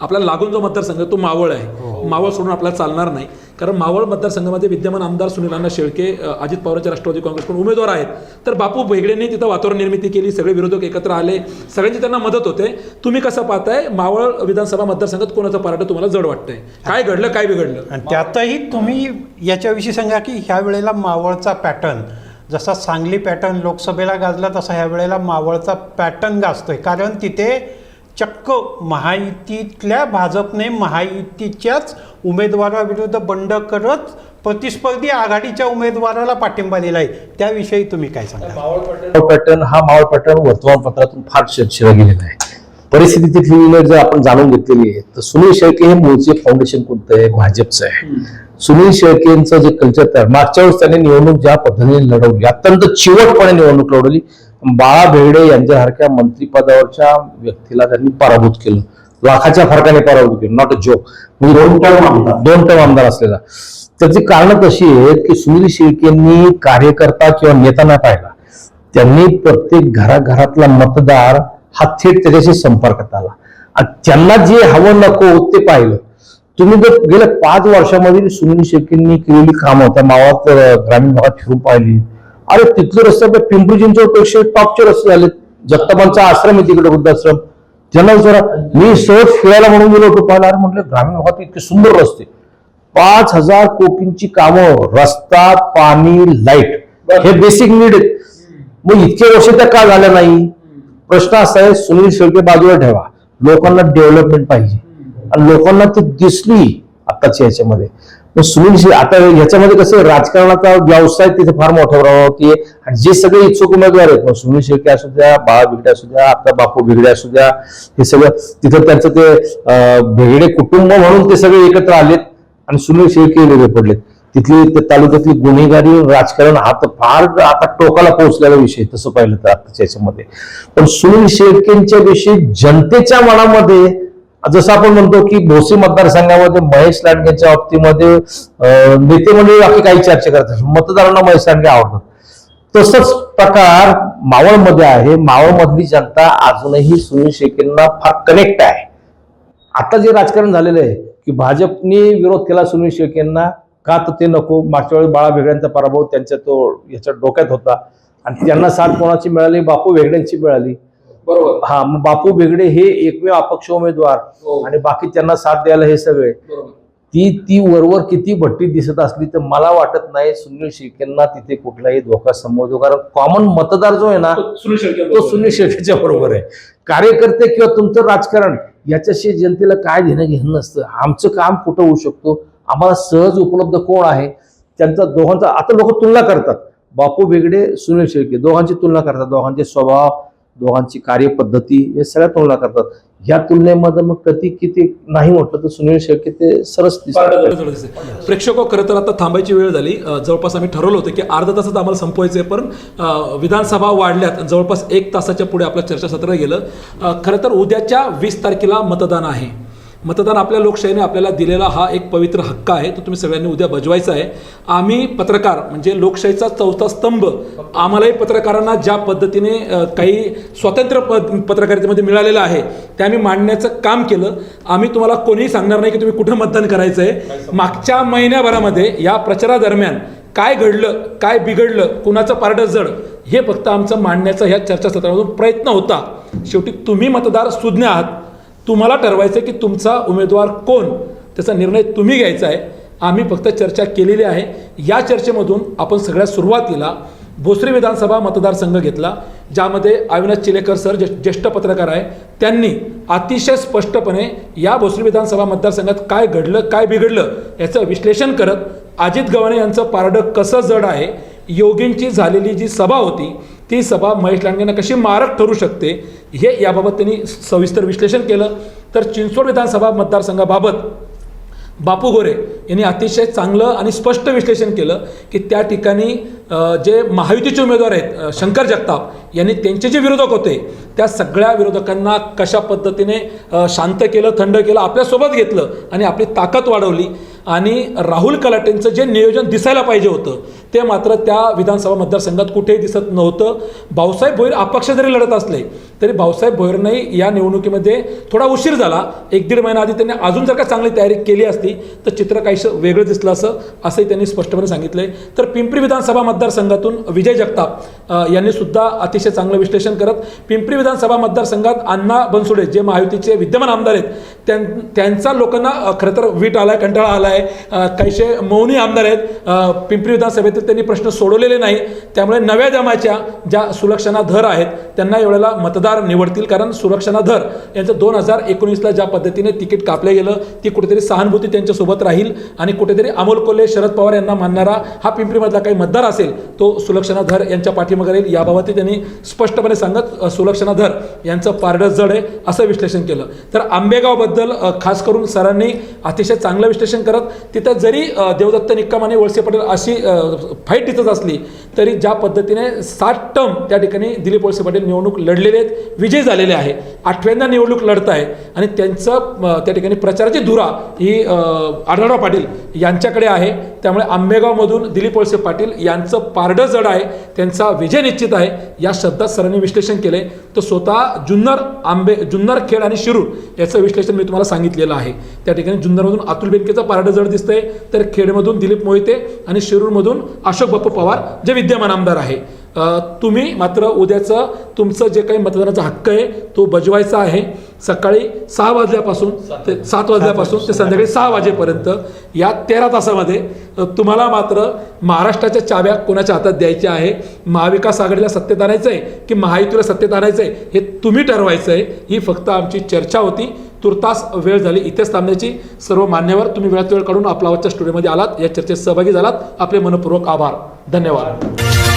आपल्याला लागून जो मतदारसंघ आहे तो मावळ आहे. मावळ सोडून आपल्याला चालणार नाही. कारण मावळ मतदारसंघामध्ये विद्यमान आमदार सुनील अण्णा शेळके अजित पवारांच्या राष्ट्रवादी काँग्रेसकडून उमेदवार आहेत. तर बापू बेगडेंनी तिथं वातावरण निर्मिती केली सगळे विरोधक एकत्र आले. सगळ्यांची त्यांना मदत होते. तुम्ही कसं पाहताय मावळ विधानसभा मतदारसंघात कोणाचं पारडं तुम्हाला जड वाटतंय? काय घडलं काय बिघडलं? आणि त्यातही तुम्ही याच्याविषयी सांगा की ह्या वेळेला मावळचा पॅटर्न जसा सांगली पॅटर्न लोकसभेला गाजला तसा ह्या वेळेला मावळचा पॅटर्न गाजतोय. कारण तिथे चक्क महायुतीतल्या भाजपने महायुतीच्याच उमेदवाराविरुद्ध बंड करत प्रतिस्पर्धी आघाडीच्या उमेदवाराला पाठिंबा दिलाय. त्याविषयी तुम्ही काय सांगा मावळ पॅटर्न हा मावळ पॅटर्न वर्तमानपत्रातून फार चर्चेला गेलेला आहे. परिस्थिती तिथली जर आपण जाणून घेतलेली आहे तर सुनील शेळके हे मूळचे फाउंडेशन कोणतं आहे? भाजपचं आहे. सुनील शेळकेंचं जे कल्चर तयार मागच्या वेळेस त्यांनी निवडणूक ज्या पद्धतीने लढवली अत्यंत चिवटपणे निवडणूक लढवली बाळा भेडे यांच्यासारख्या मंत्रीपदावरच्या व्यक्तीला त्यांनी पराभूत केलं. लाखाच्या फरकाने पराभूत केलं. नॉट अ जोक म्हणजे दोन टर्म आमदार. दोन टर्म आमदार असलेला. त्याची कारण कशी आहेत की सुनील शेळकेंनी कार्यकर्ता किंवा नेता नाही पाहिला. त्यांनी प्रत्येक घराघरातला मतदार हा थेट त्याच्याशी संपर्कात आला आणि त्यांना जे हवं नको ते पाहिलं. तुम्ही जर गेल्या पाच वर्षामध्ये सुनील शेळकेंनी केलेली कामं त्या मावात ग्रामीण भागात फिरून पाहिली. अरे तिथले रस्ते आपल्या पिंपरी चिंचवडपेक्षा टॉपचे रस्ते झाले जगतापांचा आश्रम आहे तिकडे वृद्धाश्रम. त्यांना विचारा मी सहज फिरायला म्हणून गेलो होतो पाहिलं अरे म्हटलं ग्रामीण भागात इतके सुंदर रस्ते. पाच हजार कोटींची कामं रस्ता पाणी लाइट हे बेसिक नीड आहेत. मग इतके वर्ष त्या का झाल्या नाही? प्रश्न असा आहे सुनील शेळके बाजूला ठेवा. लोकांना डेव्हलपमेंट पाहिजे. आणि लोकांना ती दिसली आताच्या याच्यामध्ये. मग सुनील शे आता याच्यामध्ये कसं राजकारणाचा व्यवसाय तिथे फार मोठ्या प्रमाणावरती आहे आणि जे सगळे इच्छुक उमेदवार आहेत मग सुनील शेळके असू द्या बाळा बिगडे असू द्या आता बापू बिगडे असू द्या हे सगळं तिथं त्यांचं ते अं, भेगडे कुटुंब म्हणून ते सगळे एकत्र आलेत आणि सुनील शेळके वेगळे पडलेत. तिथली त्या तालुक्यातली गुन्हेगारी राजकारण हा तर फार आता टोकाला पोहोचलेला विषय तसं पाहिलं तर आताच्या याच्यामध्ये. पण सुनील शेळकेंच्या विषयी जनतेच्या मनामध्ये जसं आपण म्हणतो की भोसी मतदारसंघामध्ये महेश लांडगेच्या बाबतीमध्ये नेते म्हणजे बाकी काही चर्चा करतात मतदारांना महेश लांडगे आवडतात. तसंच प्रकार मावळमध्ये आहे. मावळमधली जनता अजूनही सुनील शेकेंना फार कनेक्ट आहे. आता जे राजकारण झालेलं आहे की भाजपने विरोध केला सुनील शेकेंना का तर ते नको? मागच्या वेळी बाळा भेगड्यांचा पराभव त्यांच्या तो याच्या डोक्यात होता. आणि त्यांना साथ कोणाची मिळाली? बापू वेगळ्यांची मिळाली. बरोबर. हा मग बापू भेगडे हे एकमेव अपक्ष उमेदवार हो. आणि बाकी त्यांना साथ द्यायला हे सगळे. ती ती वरवर किती भट्टी दिसत असली तर मला वाटत नाही सुनील शेळकेंना तिथे कुठलाही धोका समजतो कारण कॉमन मतदार जो आहे ना तो सुनील शेट्टीच्या बरोबर आहे. कार्यकर्ते किंवा तुमचं राजकारण याच्याशी जनतेला काय घेणं घेणं नसतं. आमचं काम कुठं होऊ शकतो? आम्हाला सहज उपलब्ध कोण आहे? त्यांचा दोघांचा आता लोक तुलना करतात. बापू बेगडे सुनील शेळके दोघांची तुलना करतात. दोघांचे स्वभाव दोघांची कार्यपद्धती हे सगळ्या तुलना करतात. ह्या तुलनेमध्ये मग कधी किती नाही म्हटलं तर सुनील शेळके ते सरस प्रेक्षक खरं तर आता थांबायची वेळ झाली. जवळपास आम्ही ठरवलं होतं की अर्धा तासात आम्हाला संपवायचं आहे पण विधानसभा वाढल्यात जवळपास एक तासाच्या पुढे आपलं चर्चासत्र गेलं. खरं तर उद्याच्या वीस तारखेला मतदान आहे. मतदान आपल्या लोकशाहीने आपल्याला दिलेला हा एक पवित्र हक्क आहे तो तुम्ही सगळ्यांनी उद्या बजवायचा आहे. आम्ही पत्रकार म्हणजे लोकशाहीचा चौथा स्तंभ आम्हालाही पत्रकारांना ज्या पद्धतीने काही स्वातंत्र्य पद पत्रकारितेमध्ये मिळालेलं आहे ते आम्ही मांडण्याचं काम केलं. आम्ही तुम्हाला कोणीही सांगणार नाही की तुम्ही कुठं मतदान करायचं आहे. मागच्या महिन्याभरामध्ये या प्रचारादरम्यान काय घडलं काय बिघडलं कुणाचं पारडं जड हे फक्त आमचं मांडण्याचा ह्या चर्चासत्रामधून प्रयत्न होता. शेवटी तुम्ही मतदार सुज्ञ आहात. तुम्हाला ठरवायचं आहे की तुमचा उमेदवार कोण? त्याचा निर्णय तुम्ही घ्यायचा आहे. आम्ही फक्त चर्चा केलेली आहे. या चर्चेमधून आपण सगळ्यात सुरुवातीला भोसरी विधानसभा मतदारसंघ घेतला ज्यामध्ये अविनाश चिलेकर सर जे ज्येष्ठ पत्रकार आहे त्यांनी अतिशय स्पष्टपणे या भोसरी विधानसभा मतदारसंघात काय घडलं काय बिघडलं याचं विश्लेषण करत अजित गव्हाणे यांचं पारडं कसं जड आहे योगींची झालेली जी सभा होती ती सभा महेश लांडगेंना कशी मारक ठरू शकते हे याबाबत त्यांनी सविस्तर विश्लेषण केलं. तर चिंचवड विधानसभा मतदारसंघाबाबत बापू गोरे यांनी अतिशय चांगलं आणि स्पष्ट विश्लेषण केलं की त्या ठिकाणी जे महायुतीचे उमेदवार आहेत शंकर जगताप यांनी त्यांचे जे विरोधक होते त्या सगळ्या विरोधकांना कशा पद्धतीने शांत केलं थंड केलं आपल्यासोबत घेतलं आणि आपली ताकद वाढवली. आणि राहुल कलाटेंचं जे नियोजन दिसायला पाहिजे होतं ते मात्र त्या विधानसभा मतदारसंघात कुठेही दिसत नव्हतं. भाऊसाहेब भोईर अपक्ष जरी लढत असले तरी भाऊसाहेब भोईरने या निवडणुकीमध्ये थोडा उशीर झाला. एक दीड महिना आधी त्यांनी अजून जर का चांगली तयारी केली असती तर चित्र काहीसं वेगळं दिसलं असं असंही त्यांनी स्पष्टपणे सांगितलंय. तर पिंपरी विधानसभा मतदारसंघातून विजय जगताप यांनी सुद्धा अतिशय चांगलं विश्लेषण करत पिंपरी विधानसभा मतदारसंघात अण्णा बनसुडे जे महायुतीचे विद्यमान आमदार आहेत त्यां त्यांचा लोकांना खरं तर वीट आलाय कंटाळा आलाय. आहे काहीसे मौनी आमदार आहेत. पिंपरी विधानसभेत विधानसभेतील त्यांनी प्रश्न सोडवलेले नाही. त्यामुळे नव्या जमाच्या ज्या सुलक्षणा धर आहेत त्यांना यावेळेला मतदार निवडतील कारण सुलक्षणा धर. यांचं दोन हजार एकोणीसला ज्या पद्धतीने तिकीट कापलं गेलं ती कुठेतरी सहानुभूती त्यांच्यासोबत राहील आणि कुठेतरी अमोल कोल्हे शरद पवार यांना मानणारा हा पिंपरीमधला काही मतदार असेल तो सुलक्षणा धर यांच्या पाठीमागे राहील. याबाबतही त्यांनी स्पष्टपणे सांगत सुलक्षणा धर यांचं पारडं जड आहे असं विश्लेषण केलं. तर आंबेगावबद्दल खास करून सरांनी अतिशय चांगलं विश्लेषण करत तिथं जरी देवदत्त निक्कम आणि वळसे पटेल अशी फाईट तिथंच असली तरी ज्या पद्धतीने सात टर्म त्या ठिकाणी दिलीप वळसे पाटील निवडणूक लढलेले आहेत विजय झालेले आहे आठव्यांदा निवडणूक लढत आहे आणि त्यांचं त्या ठिकाणी प्रचाराची धुरा ही आढळराव पाटील यांच्याकडे आहे. त्यामुळे आंबेगावमधून दिलीप वळसे पाटील यांचं पारडं जड आहे त्यांचा विजय निश्चित आहे या शब्दात सरांनी विश्लेषण केले तर स्वतः जुन्नर आंबे जुन्नर खेड आणि शिरूर याचं विश्लेषण मी तुम्हाला सांगितलेलं आहे. त्या ठिकाणी जुन्नरमधून अतुल बेनकेचं पारडं जड दिसतंय तर खेडमधून दिलीप मोहिते आणि शिरूरमधून अशोक बाप्पू पवार जे विद्यमान आमदार आहे. तुम्ही मात्र उद्याचं तुमचं जे काही मतदानाचा हक्क आहे तो बजवायचा आहे. सकाळी सहा वाजल्यापासून ते सात वाजल्यापासून ते संध्याकाळी सहा वाजेपर्यंत या तेरा तासामध्ये तुम्हाला मात्र महाराष्ट्राच्या चाव्या कोणाच्या हातात द्यायच्या आहे? महाविकास आघाडीला सत्तेत आणायचं आहे की महायुतीला सत्तेत आणायचं आहे हे तुम्ही ठरवायचं आहे ही फक्त आमची चर्चा होती. तुर्तास वेळ झाली. इथेच थांबण्याची सर्व मान्यवर तुम्ही वेळात वेळ काढून आपला आवाजच्या स्टुडिओमध्ये आलात. या चर्चेत सहभागी झालात. आपले मनपूर्वक आभार. धन्यवाद.